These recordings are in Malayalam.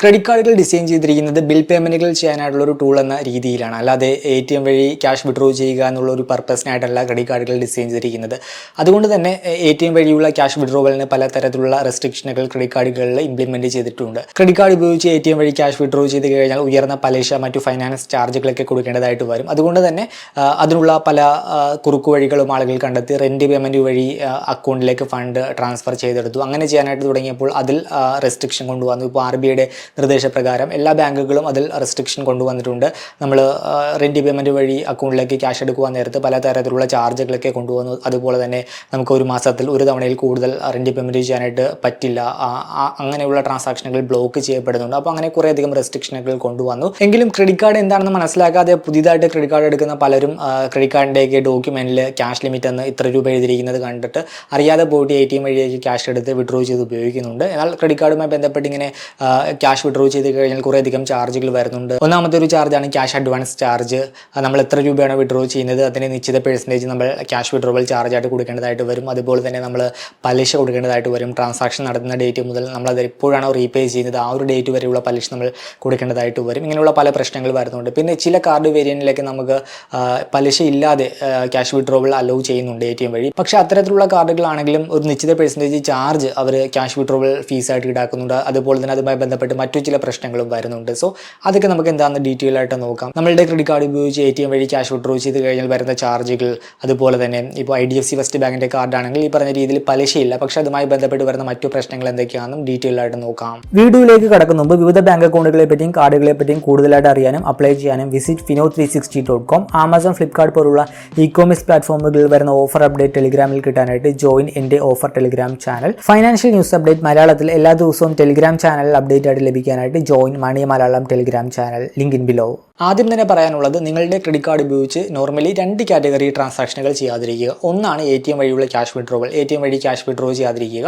ക്രെഡിറ്റ് കാർഡുകൾ ഡിസൈൻ ചെയ്തിരിക്കുന്നത് ബിൽ പേയ്മെന്റുകൾ ചെയ്യാനായിട്ടുള്ള ഒരു ടൂൾ എന്ന രീതിയിലാണ്. അല്ലാതെ എ ടി എം വഴി ക്യാഷ് വിഡ്രോ ചെയ്യുക എന്നുള്ള ഒരു പർപ്പസിനായിട്ടല്ല ക്രെഡിറ്റ് കാർഡുകൾ ഡിസൈൻ ചെയ്തിരിക്കുന്നത്. അതുകൊണ്ട് തന്നെ എ ടി എം വഴിയുള്ള ക്യാഷ് വിഡ്രോവലിന് പലതരത്തിലുള്ള റെസ്ട്രിക്ഷനുകൾ ക്രെഡിറ്റ് കാർഡുകളിൽ ഇംപ്ലിമെന്റ് ചെയ്തിട്ടുണ്ട്. ക്രെഡിറ്റ് കാർഡ് ഉപയോഗിച്ച് എ ടി എം വഴി ക്യാഷ് വിഡ്രോ ചെയ്ത് കഴിഞ്ഞാൽ ഉയർന്ന പലിശ മറ്റു ഫൈനാൻസ് ചാർജുകളൊക്കെ കൊടുക്കേണ്ടതായിട്ട് വരും. അതുകൊണ്ട് തന്നെ അതിനുള്ള പല കുറുക്കു വഴികളും ആളുകൾ കണ്ടെത്തി റെന്റ് പേയ്മെന്റ് വഴി അക്കൗണ്ടിലേക്ക് ഫണ്ട് ട്രാൻസ്ഫർ ചെയ്തെടുത്തു. അങ്ങനെ ചെയ്യാനായിട്ട് തുടങ്ങിയപ്പോൾ അതിൽ റെസ്ട്രിക്ഷൻ കൊണ്ടുവന്നു. ഇപ്പോൾ ആർ ബി ഐയുടെ നിർദ്ദേശപ്രകാരം എല്ലാ ബാങ്കുകളും അതിൽ റെസ്ട്രിക്ഷൻ കൊണ്ടുവന്നിട്ടുണ്ട്. നമ്മൾ റെന്റ് പേയ്മെന്റ് വഴി അക്കൗണ്ടിലേക്ക് ക്യാഷ് എടുക്കുവാൻ നേരത്ത് പല തരത്തിലുള്ള ചാർജുകളൊക്കെ കൊണ്ടുവന്നു. അതുപോലെ തന്നെ നമുക്ക് ഒരു മാസത്തിൽ ഒരു തവണയിൽ കൂടുതൽ റെന്റ് പേയ്മെന്റ് ചെയ്യാനായിട്ട് പറ്റില്ല. അങ്ങനെയുള്ള ട്രാൻസാക്ഷനുകൾ ബ്ലോക്ക് ചെയ്യപ്പെടുന്നുണ്ട്. അപ്പോൾ അങ്ങനെ കുറേയധികം റെസ്ട്രിക്ഷനുകൾ കൊണ്ടുവന്നു. എങ്കിലും ക്രെഡിറ്റ് കാർഡ് എന്താണെന്ന് മനസ്സിലാക്കാതെ പുതിയതായിട്ട് ക്രെഡിറ്റ് കാർഡ് എടുക്കുന്ന പലരും ക്രെഡിറ്റ് കാർഡിന്റെയൊക്കെ ഡോക്യുമെന്റിൽ ക്യാഷ് ലിമിറ്റ് എന്ന് ഇത്ര രൂപ എഴുതിയിരിക്കുന്നത് കണ്ടിട്ട് അറിയാതെ പോയിട്ട് എ ടി എം വഴിയേക്ക് ക്യാഷ് എടുത്ത് വിഡ്രോ ചെയ്ത് ഉപയോഗിക്കുന്നുണ്ട്. എന്നാൽ ക്രെഡിറ്റ് കാർഡുമായി ബന്ധപ്പെട്ട് ഇങ്ങനെ ക്യാഷ് വിഡ്രോ ചെയ്ത് കഴിഞ്ഞാൽ കുറേയധികം ചാർജുകൾ വരുന്നുണ്ട്. ഒന്നാമത്തെ ഒരു ചാർജാണ് ക്യാഷ് അഡ്വാൻസ് ചാർജ് നമ്മൾ എത്ര രൂപയാണ് വിഡ്രോ ചെയ്യുന്നത് അതിന് നിശ്ചിത പെർസെന്റേജ് നമ്മൾ ക്യാഷ് വിഡ്രോവൽ ചാർജായിട്ട് കൊടുക്കേണ്ടതായിട്ട് വരും. അതുപോലെ തന്നെ നമ്മൾ പലിശ കൊടുക്കേണ്ടതായിട്ട് വരും. ട്രാൻസാക്ഷൻ നടത്തുന്ന ഡേറ്റ് മുതൽ നമ്മൾ അത് എപ്പോഴാണോ റീപേ ചെയ്യുന്നത് ആ ഒരു ഡേറ്റ് വരെയുള്ള പലിശ നമ്മൾ കൊടുക്കേണ്ടതായിട്ട് വരും. ഇങ്ങനെയുള്ള പല പ്രശ്നങ്ങൾ വരുന്നുണ്ട്. പിന്നെ ചില കാർഡ് വേരിയന്റിലേക്ക് നമുക്ക് പലിശ ഇല്ലാതെ ക്യാഷ് വിഡ്രോവൽ അലോ ചെയ്യുന്നുണ്ട് എ ടി എം വഴി. പക്ഷേ അത്തരത്തിലുള്ള കാർഡുകളാണെങ്കിലും ഒരു നിശ്ചിത പെർസെന്റേജ് ചാർജ് അവർ ക്യാഷ് വിഡ്രോവൽ ഫീസായിട്ട് ഈടാക്കുന്നുണ്ട്. അതുപോലെ തന്നെ അതുമായി ബന്ധപ്പെട്ട് മറ്റു ചില പ്രശ്നങ്ങളും വരുന്നുണ്ട്. സോ അതൊക്കെ നമുക്ക് എന്താണെന്ന് ഡീറ്റെയിൽ ആയിട്ട് നോക്കാം. നമ്മളുടെ ക്രെഡിറ്റ് കാർഡ് ഉപയോഗിച്ച് എ ടി എം വഴി ക്യാഷ് വിഡ്രോ ചെയ്ത് കഴിഞ്ഞാൽ വരുന്ന ചാർജുകൾ അതുപോലെ തന്നെ ഇപ്പോൾ I D F C first ബാങ്കിന്റെ കാർഡാണെങ്കിൽ ഈ പറഞ്ഞ രീതിയിൽ പലിശയില്ല. പക്ഷേ അതുമായി ബന്ധപ്പെട്ട് വരുന്ന മറ്റു പ്രശ്നങ്ങൾ എന്തൊക്കെയാണെന്നും ഡീറ്റെയിൽ ആയിട്ട് നോക്കാം. വീഡിയോയിലേക്ക് കടക്കുന്ന മുമ്പ് വിവിധ ബാങ്ക് അക്കൗണ്ടുകളെ പറ്റിയും കാർഡുകളെ പറ്റിയും കൂടുതലായിട്ട് അറിയാനും അപ്ലൈ ചെയ്യാനും visit Fino three sixty dot com Amazon Flipkart പോലുള്ള ഇ കോമേഴ്സ് പ്ലാറ്റ്ഫോമുകളിൽ വരുന്ന ഓഫർ അപ്ഡേറ്റ് ടെലിഗ്രാമിൽ കിട്ടാനായിട്ട് ജോയിൻ എന്റെ offer Telegram channel financial news update മലയാളത്തിൽ എല്ലാ ദിവസവും ടെലിഗ്രാം ചാനലിൽ അപ്ഡേറ്റ് ആയിട്ട് ലഭിക്കാനായിട്ട് join money Malayalam Telegram channel link in below ആദ്യം തന്നെ പറയാനുള്ളത് നിങ്ങളുടെ ക്രെഡിറ്റ് കാർഡ് ഉപയോഗിച്ച് നോർമലി രണ്ട് കാറ്റഗറി ട്രാൻസാക്ഷനുകൾ ചെയ്യാതിരിക്കുക. ഒന്നാണ് എ ടി എം വഴിയുള്ള cash withdrawal A T M വഴി ക്യാഷ് വിഡ്രോ ചെയ്യാതിരിക്കുക.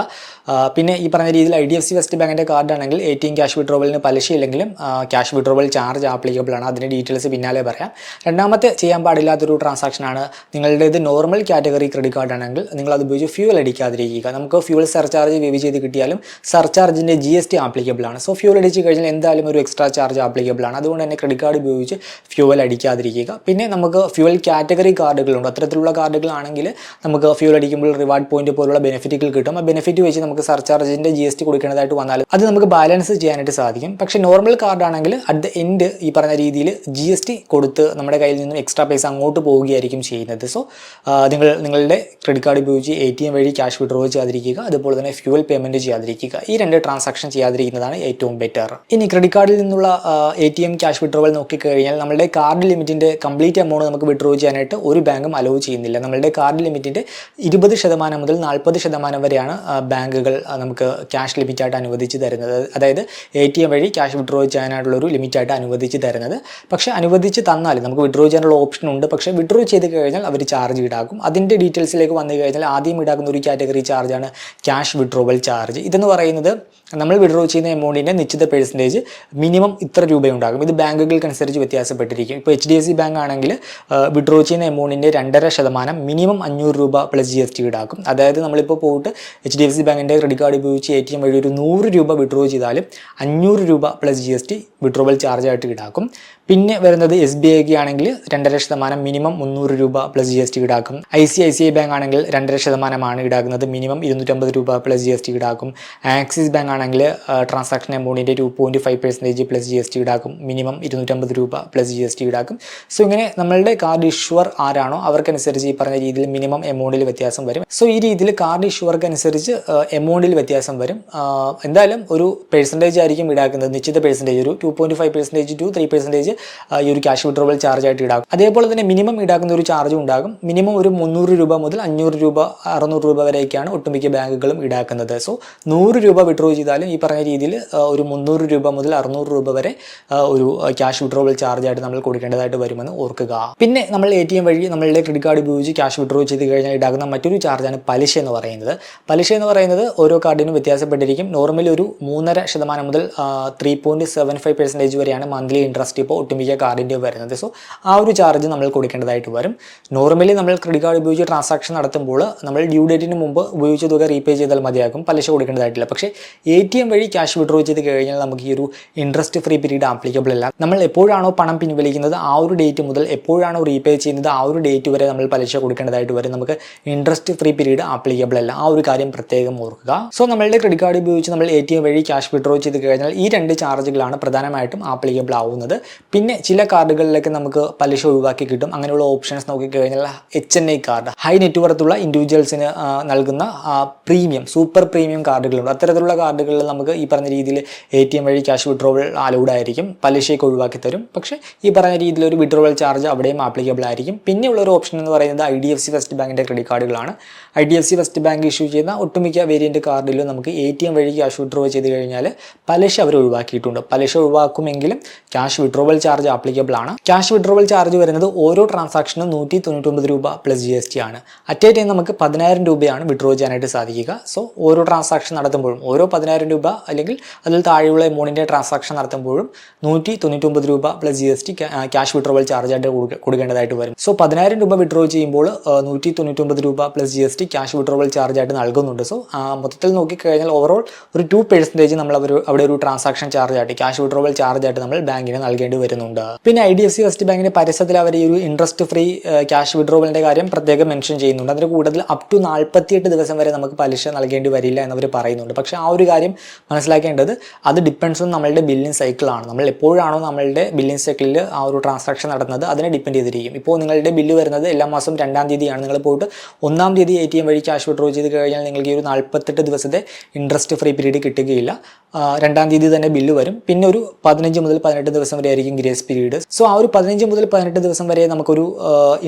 പിന്നെ ഈ പറഞ്ഞ രീതിയിൽ I D F C first ബാങ്കിന്റെ കാർഡാണെങ്കിൽ എ ടി എം ക്യാഷ് വിഡ്രോവലിന് പലിശയില്ലെങ്കിലും ക്യാഷ് വിഡ്രോവൽ ചാർജ് ആപ്ലിക്കബിൾ ആണ്. അതിന്റെ ഡീറ്റെയിൽസ് പിന്നാലെ പറയാം. രണ്ടാമത്തെ ചെയ്യാൻ പാടില്ലാത്തൊരു ട്രാൻസാക്ഷനാണ് നിങ്ങളുടേത് നോർമൽ കാറ്റഗറി ക്രെഡിറ്റ് കാർഡാണെങ്കിൽ നിങ്ങൾ അത് ഉപയോഗിച്ച് ഫ്യൂൽ അടിക്കാതിരിക്കുക. നമുക്ക് ഫ്യൂൽ സർചാർജ് വേവ് ചെയ്ത് കിട്ടിയാലും സർചാർജിന്റെ ജി എസ് ടി ആപ്ലിക്കബിൾ ആണ്. സോ ഫ്യൂൽ അടിച്ച് കഴിഞ്ഞാൽ എന്തായാലും ഒരു എക്സ്ട്രാ ചാർജ് ആപ്ലിക്കബിൾ ആണ്. അതുകൊണ്ട് തന്നെ ക്രെഡിറ്റ് കാർഡ് ഉപയോഗിച്ച് ഫ്യൂവൽ അടിക്കാതിരിക്കുക. പിന്നെ നമുക്ക് ഫ്യൂവൽ കാറ്റഗറി കാർഡുകളുണ്ട്. അത്തരത്തിലുള്ള കാർഡുകളാണെങ്കിൽ നമുക്ക് ഫ്യൂവൽ അടിക്കുമ്പോൾ റിവാർഡ് പോയിന്റ് പോലുള്ള ബെനിഫിറ്റുകൾ കിട്ടും. ആ ബെനിഫിറ്റ് വെച്ച് നമുക്ക് സർചാർജിന്റെ ജി എസ് ടി കൊടുക്കേണ്ടതായിട്ട് വന്നാൽ അത് നമുക്ക് ബാലൻസ് ചെയ്യാനായിട്ട് സാധിക്കും. പക്ഷേ നോർമൽ കാർഡാണെങ്കിൽ അറ്റ് ദ എൻഡ് ഈ പറഞ്ഞ രീതിയിൽ ജി എസ് ടി കൊടുത്ത് നമ്മുടെ കയ്യിൽ നിന്നും എക്സ്ട്രാ പൈസ അങ്ങോട്ട് പോവുകയായിരിക്കും ചെയ്യുന്നത്. സോ നിങ്ങൾ നിങ്ങളുടെ ക്രെഡിറ്റ് കാർഡ് ഉപയോഗിച്ച് എ ടി എം വഴി ക്യാഷ് വിഡ്രോ ചെയ്യാതിരിക്കുക. അതുപോലെ തന്നെ ഫ്യൂവൽ പേയ്മെന്റ് ചെയ്യാതിരിക്കുക. ഈ രണ്ട് ട്രാൻസാക്ഷൻ ചെയ്യാതിരിക്കുന്നതാണ് ഏറ്റവും ബെറ്റർ ഇനി ക്രെഡിറ്റ് കാർഡിൽ നിന്നുള്ള A T M cash withdrawal നോക്കിക്കഴിഞ്ഞാൽ നമ്മുടെ കാർഡ് ലിമിറ്റിന്റെ കംപ്ലീറ്റ് എമൗണ്ട് നമുക്ക് വിഡ്രോ ചെയ്യാനായിട്ട് ഒരു ബാങ്കും അലോവ് ചെയ്യുന്നില്ല. നമ്മളുടെ കാർഡ് ലിമിറ്റിന്റെ ഇരുപത് ശതമാനം മുതൽ നാൽപ്പത് ശതമാനം വരെയാണ് ബാങ്കുകൾ നമുക്ക് ക്യാഷ് ലിമിറ്റായിട്ട് അനുവദിച്ച് തരുന്നത്. അതായത് എ ടി എം വഴി ക്യാഷ് വിഡ്രോ ചെയ്യാനായിട്ടുള്ള ഒരു ലിമിറ്റായിട്ട് അനുവദിച്ച് തരുന്നത്. പക്ഷേ അനുവദിച്ച് തന്നാൽ നമുക്ക് വിഡ്രോ ചെയ്യാനുള്ള ഓപ്ഷൻ ഉണ്ട്. പക്ഷേ വിഡ്രോ ചെയ്ത് കഴിഞ്ഞാൽ അവർ ചാർജ് ഈടാക്കും. അതിന്റെ ഡീറ്റെയിൽസിലേക്ക് വന്നു കഴിഞ്ഞാൽ ആദ്യം ഈടാക്കുന്ന ഒരു കാറ്റഗറി ചാർജാണ് ക്യാഷ് വിഡ്രോവൽ ചാർജ് ഇതെന്ന് പറയുന്നത് നമ്മൾ വിഡ്രോ ചെയ്യുന്ന എമൗണ്ടിന്റെ നിശ്ചിത പെർസെന്റേജ് മിനിമം ഇത്ര രൂപയുണ്ടാകും. ഇത് ബാങ്കുകൾക്കനുസരിച്ച് വ്യത്യാസപ്പെട്ടിരിക്കും. ഇപ്പോൾ H D F C bank ആണെങ്കിൽ വിഡ്രോ ചെയ്യുന്ന എമൗണ്ടിന്റെ രണ്ടര ശതമാനം മിനിമം അഞ്ഞൂറ് രൂപ പ്ലസ് ജി എസ് ടി ഈടാക്കും. അതായത് നമ്മളിപ്പോൾ പോയിട്ട് എച്ച് ഡി എഫ് സി ബാങ്കിന്റെ ക്രെഡിറ്റ് കാർഡ് ഉപയോഗിച്ച് എ ടി എം വഴി ഒരു നൂറ് രൂപ വിഡ്രോ ചെയ്താലും അഞ്ഞൂറ് രൂപ plus G S T withdrawal ചാർജായിട്ട് ഈടാക്കും. പിന്നെ വരുന്നത് എസ് ബി ഐക്ക് ആണെങ്കിൽ രണ്ടര ശതമാനം മിനിമം മുന്നൂറ് രൂപ പ്ലസ് ജി എസ് ടി ഈടാക്കും. I C I C I bank ആണെങ്കിൽ രണ്ടര ശതമാനമാണ് ഈടാക്കുന്നത്. മിനിമം ഇരുന്നൂറ്റമ്പത് രൂപ പ്ലസ് ജി എസ് ടി ഈടാക്കും. ആക്സിസ് ബാങ്ക് ആണെങ്കിൽ transaction എമൗണ്ടിന്റെ two point five percentage plus G S T ഈടാക്കും. മിനിമം ഇരുന്നൂറ്റമ്പത് രൂപ പ്ലസ് ജി എസ് ടി ഈടാക്കും. സോ ഇങ്ങനെ നമ്മളുടെ കാർഡ് ഇഷ്യർ ആരാണോ അവർക്കനുസരിച്ച് ഈ പറഞ്ഞ രീതിയിൽ മിനിമം എമൗണ്ടിൽ വ്യത്യാസം വരും. സോ ഈ രീതിയിൽ കാർഡ് ഇഷ്യർക്ക് അനുസരിച്ച് എമൗണ്ടിൽ വ്യത്യാസം വരും. എന്തായാലും ഒരു പെർസെന്റേജ് ആയിരിക്കും ഈടാക്കുന്നത്. നിശ്ചിത പെർസെന്റേജ് ഒരു two point five percentage two three percentage ഈ ഒരു ക്യാഷ് വിഡ്രോവൽ ചാർജ് ആയിട്ട് ഈടാക്കും. അതേപോലെ തന്നെ മിനിമം ഈടാക്കുന്ന ഒരു ചാർജും ഉണ്ടാകും. മിനിമം ഒരു മുന്നൂറ് രൂപ മുതൽ അഞ്ഞൂറ് രൂപ അറുന്നൂറ് രൂപ വരെയൊക്കെയാണ് ഒട്ടുമിക്ക ബാങ്കുകളും ഈടാക്കുന്നത്. സോ നൂറ് രൂപ വിഡ്രോ ചെയ്താലും ഈ പറഞ്ഞ രീതിയിൽ ഒരു മുന്നൂറ് രൂപ മുതൽ അറുന്നൂറ് രൂപ വരെ ഒരു ക്യാഷ് വിഡ്രോവൽ ചാർജ് ആയിട്ട് നമ്മൾ കൊടുക്കേണ്ടതായിട്ട് വരുമെന്ന് ഓർക്കുക. പിന്നെ നമ്മൾ എ ടി എം വഴി നമ്മളുടെ ക്രെഡിറ്റ് കാർഡ് ഉപയോഗിച്ച് ക്യാഷ് വിഡ്രോ ചെയ്ത് കഴിഞ്ഞാൽ ഈടാക്കുന്ന മറ്റൊരു ചാർജാണ് പലിശ എന്ന് പറയുന്നത്. പലിശ എന്ന് പറയുന്നത് ഓരോ കാർഡിനും വ്യത്യാസപ്പെട്ടിരിക്കും. നോർമലി ഒരു മൂന്നര ശതമാനം മുതൽ three point seven five percentage വരെയാണ് മന്ത്ലി ഇൻട്രസ്റ്റ് ഇപ്പോൾ ഒട്ടുമിക്ക കാർഡിന്റെയോ വരുന്നത്. സോ ആ ഒരു ചാർജ് നമ്മൾ കൊടുക്കേണ്ടതായിട്ട് വരും. നോർമലി നമ്മൾ ക്രെഡിറ്റ് കാർഡ് ഉപയോഗിച്ച് ട്രാൻസാക്ഷൻ നടത്തുമ്പോൾ നമ്മൾ ഡ്യൂ ഡേറ്റിന് മുമ്പ് ഉപയോഗിച്ച തുക റീപേ ചെയ്താൽ മതിയാകും. പലിശ കൊടുക്കേണ്ടതായിട്ടില്ല. പക്ഷേ എ ടി എം വഴി ക്യാഷ് വിഡ്രോ ചെയ്ത് കഴിഞ്ഞാൽ നമുക്ക് ഈ ഒരു ഇൻട്രസ്റ്റ് ഫ്രീ പീരീഡ് ആപ്ലിക്കബിൾ അല്ല. നമ്മൾ എപ്പോഴാണോ പണം പിൻവലിക്കുന്നത് ആ ഒരു ഡേറ്റ് മുതൽ എപ്പോഴാണോ റീപേ ചെയ്യുന്നത് ആ ഒരു ഡേറ്റ് വരെ നമ്മൾ പലിശ കൊടുക്കേണ്ടതായിട്ട് വരും. നമുക്ക് ഇൻട്രസ്റ്റ് ഫ്രീ പീരീഡ് ആപ്ലിക്കബിൾ അല്ല. ആ ഒരു കാര്യം പ്രത്യേകം ഓർക്കുക. സോ നമ്മളുടെ ക്രെഡിറ്റ് കാർഡ് ഉപയോഗിച്ച് നമ്മൾ എ ടി എം വഴി ക്യാഷ് വിഡ്രോ ചെയ്ത് കഴിഞ്ഞാൽ ഈ രണ്ട് ചാർജുകളാണ് പ്രധാനമായിട്ടും ആപ്ലിക്കബിൾ ആവുന്നത്. പിന്നെ ചില കാർഡുകളിലൊക്കെ നമുക്ക് പലിശ ഒഴിവാക്കി കിട്ടും. അങ്ങനെയുള്ള ഓപ്ഷൻസ് നോക്കിക്കഴിഞ്ഞാൽ H N I card high നെറ്റ്വർത്തുള്ള ഇൻഡിവിജ്വൽസിന് നൽകുന്ന പ്രീമിയം സൂപ്പർ പ്രീമിയം കാർഡുകളുണ്ട്. അത്തരത്തിലുള്ള കാർഡുകളിൽ നമുക്ക് ഈ പറഞ്ഞ രീതിയിൽ എ ടി എം വഴി ക്യാഷ് വിഡ്രോവൽ അലൗഡ് ആയിരിക്കും. പലിശയൊക്കെ ഒഴിവാക്കി തരും. പക്ഷേ ഈ പറഞ്ഞ രീതിയിൽ ഒരു വിഡ്രോവൽ ചാർജ് അവിടെയും ആപ്ലിക്കബിൾ ആയിരിക്കും. പിന്നെയുള്ള ഒരു ഓപ്ഷൻ എന്ന് പറയുന്നത് I D F C first ബാങ്കിന്റെ credit കാർഡുകളാണ് I D F C first bank issue ചെയ്യുന്ന ഒട്ടുമിക്ക വേരിയന്റ് കാർഡിലും നമുക്ക് എ ടി എം വഴി ക്യാഷ് വിഡ്രോ ചെയ്ത് കഴിഞ്ഞാൽ പലിശ അവർ ഒഴിവാക്കിയിട്ടുണ്ട്. പലിശ ഒഴിവാക്കുമെങ്കിലും ക്യാഷ് വിഡ്രോവൽ ചാർജ് ആപ്ലിക്കബിൾ ആണ്. ക്യാഷ് വിഡ്രോവൽ ചാർജ് വരുന്നത് ഓരോ ട്രാൻസാക്ഷനും നൂറ്റി തൊണ്ണൂറ്റൊമ്പത് രൂപ പ്ലസ് ജി എസ് ടി ആണ്. അറ്റ് എ ടൈം നമുക്ക് പതിനായിരം രൂപയാണ് വിഡ്രോ ചെയ്യാനായിട്ട് സാധിക്കുക. സോ ഓരോ ട്രാൻസാക്ഷൻ നടത്തുമ്പോഴും ഓരോ പതിനായിരം രൂപ അല്ലെങ്കിൽ അതിൽ താഴെയുള്ള എമൗണ്ടിന്റെ ട്രാൻസാക്ഷൻ നടത്തുമ്പോഴും നൂറ്റി തൊണ്ണൂറ്റൊമ്പത് രൂപ plus G S T cash withdrawal charge ആയിട്ട് കൊടുക്കേണ്ടതായിട്ട് വരും. സോ പതിനായിരം രൂപ വിഡ്രോ ചെയ്യുമ്പോൾ നൂറ്റി തൊണ്ണൂറ്റൊമ്പത് രൂപ plus G S T cash withdrawal charge ആയിട്ട് നൽകുന്നുണ്ട്. സോ മൊത്തത്തിൽ നോക്കിക്കഴിഞ്ഞാൽ ഓവറോൾ ഒരു ടു പെർസെന്റേജ് നമ്മൾ അവർ അവിടെ ഒരു ട്രാൻസാക്ഷൻ ചാർജ് ആയിട്ട് ക്യാഷ് വിഡ്രോവൽ ചാർജ് ആയിട്ട് നമ്മൾ ബാങ്കിന് നൽകേണ്ടി വരുന്നുണ്ട്. പിന്നെ I D F C first ബാങ്കിന്റെ പരസ്യത്തിൽ അവർ ഈ ഒരു ഇൻട്രസ്റ്റ് ഫ്രീ ക്യാഷ് വിഡ്രോവലിന്റെ കാര്യം പ്രത്യേകം മെൻഷൻ ചെയ്യുന്നുണ്ട്. അതിന് കൂടുതൽ അപ് ടു നാൽപ്പത്തിയെട്ട് ദിവസം വരെ നമുക്ക് പലിശ നൽകേണ്ടി വരില്ല എന്നവർ പറയുന്നുണ്ട്. പക്ഷെ ആ ഒരു കാര്യം മനസ്സിലാക്കേണ്ടത് അത് ഡിപ്പെൻഡ്സ് ഓൺ നമ്മളുടെ ബില്ലിംഗ് സൈക്കിളാണ് നമ്മൾ എപ്പോഴാണോ നമ്മളുടെ ബില്ലിംഗ് സൈക്കിളിൽ ആ ഒരു ട്രാൻസാക്ഷൻ നടന്നത് അതിനെ ഡിപ്പെൻഡ് ചെയ്തിരിക്കും. ഇപ്പോൾ നിങ്ങളുടെ ബില്ല് വരുന്നത് എല്ലാ മാസം രണ്ടാം തീയതിയാണ്. നിങ്ങൾ പോയിട്ട് ഒന്നാം തീയതി എ ടി എം വഴി ക്യാഷ് വിഡ്രോ ചെയ്ത് കഴിഞ്ഞാൽ നിങ്ങൾക്ക് ഈ ഒരു നാൽപ്പത്തെട്ട് ദിവസത്തെ ഇൻട്രസ്റ്റ് ഫ്രീ പീരീഡ് കിട്ടുകയില്ല. രണ്ടാം തീയതി തന്നെ ബില്ല് വരും. പിന്നെ ഒരു പതിനഞ്ച് മുതൽ പതിനെട്ട് ദിവസം വരെ ആയിരിക്കും ഗ്രേസ് പീരീഡ് സോ ആ ഒരു പതിനഞ്ച് മുതൽ പതിനെട്ട് ദിവസം വരെ നമുക്കൊരു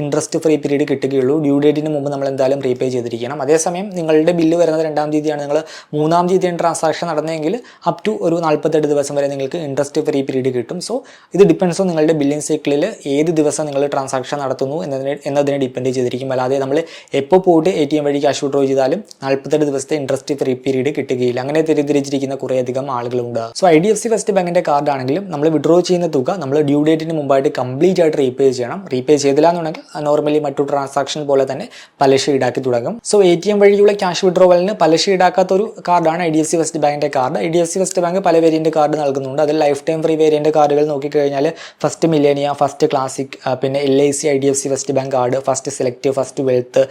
ഇൻട്രസ്റ്റ് ഫ്രീ പീരീഡ് കിട്ടുകയുള്ളൂ. ഡ്യൂ ഡേറ്റിന് മുമ്പ് നമ്മൾ എന്തായാലും റീപേ ചെയ്തിരിക്കണം. അതേസമയം നിങ്ങളുടെ ബില്ല് വരുന്നത് രണ്ടാം തീയതിയാണ്. നിങ്ങൾ മൂന്നാം തീയതിയാണ് ട്രാൻസാക്ഷൻ നടന്നതെങ്കിൽ അപ് ടു ഒരു നാൽപ്പത്തെട്ട് ദിവസം വരെ നിങ്ങൾക്ക് ഇൻട്രസ്റ്റ് ഫ്രീ പീരീഡ് കിട്ടും. സോ ഇത് ഡിപ്പെൻസ് ഓൺ നിങ്ങളുടെ ബില്ലിംഗ് സൈക്കിളിൽ ഏത് ദിവസം നിങ്ങൾ ട്രാൻസാക്ഷൻ നടത്തുന്നു എന്നതിനെ എന്നതിനെ ഡിപ്പെൻഡ് ചെയ്തിരിക്കും. അല്ലാതെ നമ്മൾ എപ്പോൾ പോയിട്ട് എ ടി എം വഴി ക്യാഷ് വിഡ്രോ ചെയ്താലും നാൽപ്പത്തെട്ട് ദിവസത്തെ ഇൻട്രസ്റ്റ് ഫ്രീ പീരീഡ് കിട്ടുകയില്ല. അങ്ങനെ തെറ്റിദ്ധരിച്ചിരിക്കുന്ന കുറേയധികം ആളുകളുണ്ട്. So I D F C first ബാങ്കിന്റെ കാർഡാണെങ്കിലും നമ്മൾ വിഡ്രോ ചെയ്യുന്ന തുക നമ്മൾ ഡ്യൂ ഡേറ്റിന് മുമ്പായിട്ട് കംപ്ലീറ്റ് ആയിട്ട് റീപേ ചെയ്യണം. റീപേ ചെയ്തില്ല എന്നുണ്ടെങ്കിൽ നോർമലി മറ്റു ട്രാൻസാക്ഷൻ പോലെ തന്നെ പലിശ ഈടാക്കി തുടങ്ങും. സോ എ ടി എം വഴിയുള്ള ക്യാഷ് വിഡ്രോവലിന് പലിശ ഈടാക്കാത്ത ഒരു കാർഡാണ് I D F C first ബാങ്കിന്റെ card I D F C first bank പല വേരിയന്റ് കാർഡ് നൽകുന്നുണ്ട്. അതിൽ ലൈഫ് ടൈം ഫ്രീ വേരിയന്റ് കാർഡുകൾ നോക്കിക്കഴിഞ്ഞാൽ ഫസ്റ്റ് മില്ലേനിയ ഫസ്റ്റ് ക്ലാസിക് പിന്നെ L I C I D F C first bank card first select first wealth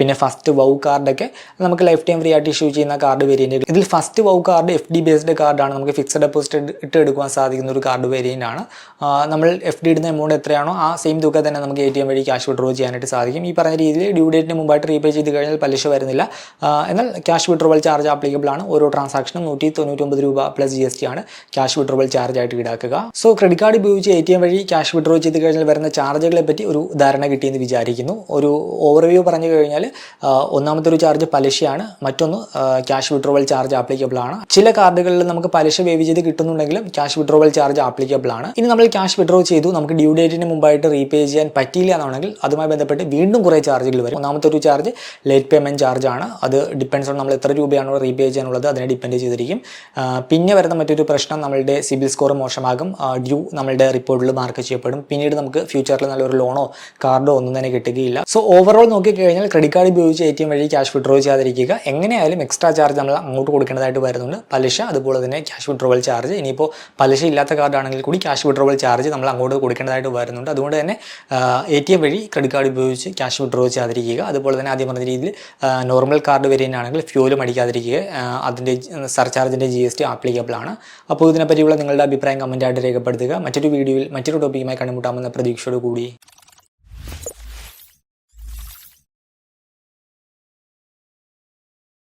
പിന്നെ ഫസ്റ്റ് വൗ കാർഡൊക്കെ നമുക്ക് ലൈഫ് ടൈം ഫ്രീ ആയിട്ട് ഇഷ്യൂ ചെയ്യുന്ന കാർഡ് വേരിയന്റ് ഇതിൽ first wow card F D based കാർഡാണ് നമുക്ക് ഫിക്സഡ് ഡെപ്പോസിറ്റ് ഇട്ട് എടുക്കുവാൻ സാധിക്കുന്ന ഒരു കാർഡ് വേരിയന്റ് ആണ്. നമ്മൾ എഫ് ഡി ഇടുന്ന എമൗണ്ട് എത്രയാണോ ആ സെയിം തുക തന്നെ നമുക്ക് എ ടി എം വഴി ക്യാഷ് വിഡ്രോ ചെയ്യാനായിട്ട് സാധിക്കും. ഈ പറഞ്ഞ രീതിയിൽ ഡ്യൂ ഡേറ്റിന് മുമ്പായിട്ട് റീപേ ചെയ്ത് കഴിഞ്ഞാൽ പലിശ വരുന്നില്ല. എന്നാൽ ക്യാഷ് വിഡ്രോവൽ ചാർജ് ആപ്ലിക്കബിൾ ആണ്. ഓരോ ട്രാൻസാക്ഷനും നൂറ്റി തൊണ്ണൂറ്റൊമ്പത് രൂപ പ്ലസ് ജി എസ് ടി ആണ് ക്യാഷ് വിഡ്രോവൽ ചാർജ് ആയിട്ട് ഈടാക്കുക. സോ ക്രെഡിറ്റ് കാർഡ് ഉപയോഗിച്ച് എ ടി എം വഴി ക്യാഷ് വിഡ്രോ ചെയ്ത് കഴിഞ്ഞാൽ വരുന്ന ചാർജുകളെ പറ്റി ഒരു ധാരണ കിട്ടിയെന്ന് വിചാരിക്കുന്നു. ഒരു ഓവർവ്യൂ പറഞ്ഞു കഴിഞ്ഞാൽ ഒന്നാമത്തെ ഒരു ചാർജ് പലിശയാണ്. മറ്റൊന്ന് ക്യാഷ് വിഡ്രോവൽ ചാർജ് ആപ്ലിക്കബിൾ ആണ്. ചില കാർഡുകളിൽ നമുക്ക് പലിശ വേവ് ചെയ്ത് കിട്ടുന്നുണ്ടെങ്കിലും ക്യാഷ് വിഡ്രോവൽ ചാർജ് ആപ്ലിക്കബിൾ ആണ്. ഇനി നമ്മൾ ക്യാഷ് വിഡ്രോ ചെയ്തു. നമുക്ക് ഡ്യൂ ഡേറ്റിന് മുമ്പായിട്ട് റീപേ ചെയ്യാൻ പറ്റിയില്ല എന്നാണെങ്കിൽ അതുമായി ബന്ധപ്പെട്ട് വീണ്ടും കുറേ ചാർജുകൾ വരും. ഒന്നാമത്തെ ഒരു ചാർജ് ലേറ്റ് പേയ്മെന്റ് ചാർജ് ആണ്. അത് ഡിപ്പെൻസ് ഓൺ നമ്മൾ എത്ര രൂപയാണോ റീപേ ചെയ്യാനുള്ളത് അതിനെ ഡിപ്പെൻഡ് ചെയ്തിരിക്കും. പിന്നെ വരുന്ന മറ്റൊരു പ്രശ്നം നമ്മളുടെ സിബിൽ സ്കോർ മോശമാകും. ഡ്യൂ നമ്മളുടെ റിപ്പോർട്ടിൽ മാർക്ക് ചെയ്യപ്പെടും. പിന്നീട് നമുക്ക് ഫ്യൂച്ചറിൽ നല്ലൊരു ലോണോ കാർഡോ ഒന്നും തന്നെ കിട്ടുകയില്ല. സോ ഓവറോൾ നോക്കിക്കഴിഞ്ഞാൽ ക്രെഡിറ്റ് കാർഡ് ഉപയോഗിച്ച് എ ടി എം വഴി ക്യാഷ് വിഡ്രോ ചെയ്യാതിരിക്കുക. എങ്ങനെയായാലും എക്സ്ട്രാ ചാർജ് നമ്മൾ അങ്ങോട്ട് കൊടുക്കേണ്ടതായിട്ട് വരുന്നുണ്ട്. പലിശ അതുപോലെ തന്നെ ക്യാഷ് വിഡ്രോവൽ ചാർജ് ഇനിയിപ്പോൾ പലിശ ഇല്ലാത്ത കാർഡാണെങ്കിൽ കൂടി ക്യാഷ് വിഡ്രോവൽ ചാർജ് നമ്മൾ അങ്ങോട്ട് കൊടുക്കേണ്ടതായിട്ട് വരുന്നുണ്ട്. അതുകൊണ്ട് തന്നെ എ ടി എം വഴി ക്രെഡിറ്റ് കാർഡ് ഉപയോഗിച്ച് ക്യാഷ് വിഡ്രോ ചെയ്യാതിരിക്കുക. അതുപോലെ തന്നെ ആദ്യം പറഞ്ഞ രീതിയിൽ നോർമൽ കാർഡ് വേരിയന്റ് ആണെങ്കിൽ ഫ്യൂലും അടിക്കാതിരിക്കുക അതിന്റെ സർചാർജിന്റെ ജി എസ് ടി ആപ്ലിക്കബിൾ ആണ്. അപ്പോൾ ഇതിനെപ്പറ്റിയുള്ള നിങ്ങളുടെ അഭിപ്രായം കമന്റായിട്ട് രേഖപ്പെടുത്തുക. മറ്റൊരു വീഡിയോയിൽ മറ്റൊരു ടോപ്പിക്കുമായി കണ്ടുമുട്ടാമെന്ന പ്രതീക്ഷയോട് കൂടി